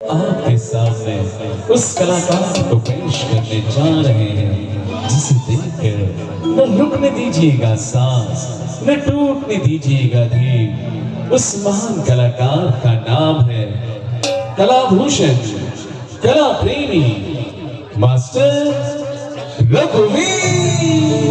आपके सामने उस कलाकार को पेश करने जा रहे हैं, जिसे देखकर न रुकने दीजिएगा सांस, न टूटने दीजिएगा धीर। उस महान कलाकार का नाम है कलाभूषण कला प्रेमी मास्टर रघुवीर।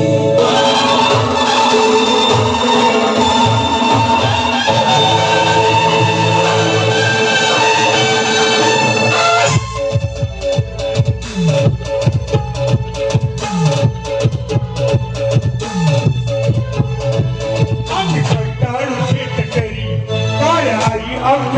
I'm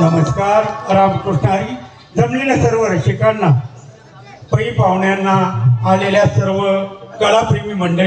नमस्कार रामकृष्णारी जमलेल्या सर्व रसिकांना पै पाहुण्यांना आलेल्या सर्व कलाप्रेमी मंडळी